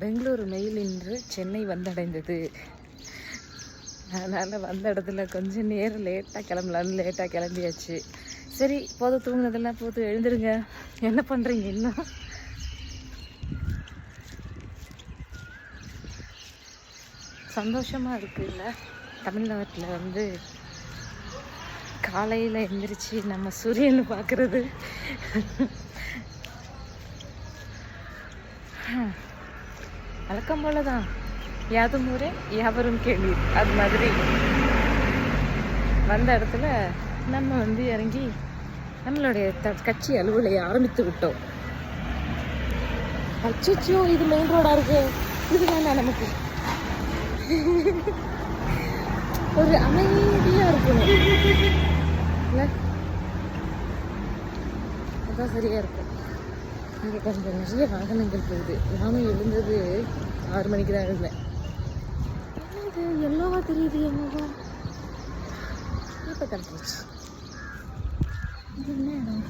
Bangalore mail இன்று சென்னை வந்தடைந்தது. அதனால் வந்த இடத்துல கொஞ்சம் நேரம் லேட்டாக கிளம்பலான்னு லேட்டாக கிளம்பியாச்சு. சரி போதும் தூங்கினதெல்லாம் போதும் எழுந்துருங்க. என்ன பண்ணுறீங்க இன்னும்? சந்தோஷமாக இருக்குல்ல? தமிழ்நாட்டில் வந்து காலையில் எந்திரிச்சு நம்ம சூரியன் பார்க்குறது. வழக்கம் போல தான் யாதும் ஊரே யாவரும் கேள்வி. அது மாதிரி. வந்த இடத்துல நம்ம வந்து இறங்கி நம்மளுடைய த கட்சி அலுவலையை ஆரம்பித்து விட்டோம். அச்சோ இது மெயின் ரோடாக இருக்கு. இது வேண்டாம் நமக்கு. ஒரு அமைதியா இருக்கும் இல்லை? அதான் சரியா இருக்கும் இங்கே கொஞ்சம் நிறைய வாகனங்கள் போகுது. நானும் எழுந்தது ஆறு மணிக்கு தான் எழுந்தேன். என்னது? எல்லோவா தெரியுது என்னவா? இப்போ கிடச்சிருச்சு இது என்ன இடம்?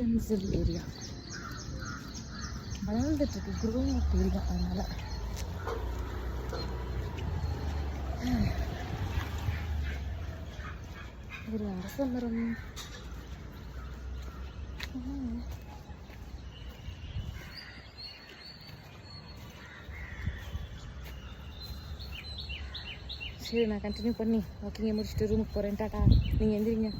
ரெசிடென்சியல் ஏரியா வளர்ந்துட்டு இருக்கு குரோயிங் அப் ஏரியா அதனால ஒரு அரச மரம் ஆஹ். சரி நான் கண்டினியூ பண்ணி வாக்கிங்கை முடிச்சுட்டு ரூமுக்கு போகிறேன் டாட்டா நீங்கள் எந்திரிங்க